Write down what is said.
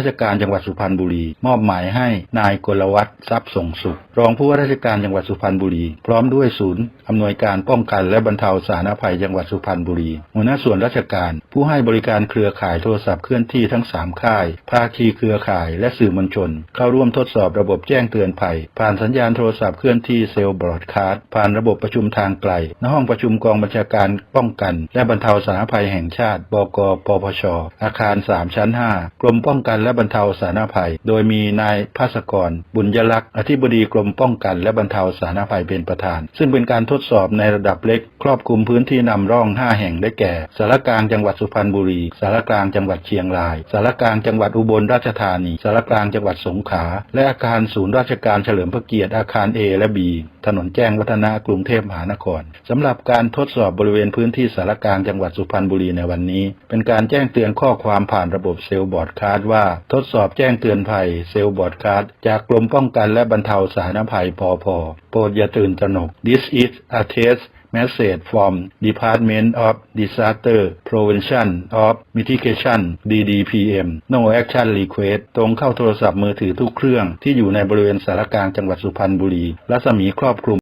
ราชการจังหวัดสุพรรณบุรี มอบหมายให้นายกลวัฒน์ทรัพย์ส่งสุข รองผู้ว่าราชการจังหวัดสุพรรณบุรี พร้อมด้วยศูนย์อำนวยการป้องกันและบรรเทาสาธารณภัยจังหวัดสุพรรณบุรี หัวหน้าส่วนราชการ ผู้ให้บริการเครือข่ายโทรศัพท์เคลื่อนที่ทั้ง 3 ค่าย ภาคีเครือข่ายและสื่อมวลชน เข้าร่วมทดสอบระบบแจ้งเตือนภัย ผ่านสัญญาณโทรศัพท์เคลื่อนที่เซลล์บรอดคาสต์ผ่านระบบประชุมทางไกลณห้องประชุมกองบัญชาการป้องกัน และบรรเทาสาธารณภัยแห่งชาติ บกปปช อาคาร 3 ชั้น 5 กรมป้องกันและบรรเทาสาธารณภัย โดยมีนายภาสกร บุญยลักษ์อธิบดีกรมป้องกัน และบรรเทาสาธารณภัยเป็นประธาน ซึ่งเป็นการทดสอบในระดับเล็ก ครอบคลุมพื้นที่นำร่อง 5 แห่งได้แก่ สารกลางจังหวัดสุพรรณบุรี สารกลางจังหวัดเชียงราย สารกลางจังหวัดอุบลราชธานี สารกลางจังหวัดสงขลา และอาคารศูนย์ราชการเฉลิมพระเกียรติอาคาร A และ B ถนนแจ้งวัฒนะกรุงเทพมหานครสำหรับการทดสอบบริเวณพื้นที่สารกลางจังหวัดสุพรรณบุรีในวันนี้ เป็นการแจ้งเตือนข้อความผ่านระบบเซลล์บอร์ดคาร์ดว่า ทดสอบแจ้งเตือนภัยเซลล์บอร์ดคาร์ดจากกรมป้องกันและบรรเทาสาธารณภัยพอพอโปรดอย่าตื่นตระหนก This is a test message from Department of Disaster Prevention of Mitigation DDPM No action request ตรงเข้าโทรศัพท์มือถือทุกเครื่องที่อยู่ในบริเวณสารกลางจังหวัดสุพรรณบุรีรัศมีครอบคลุม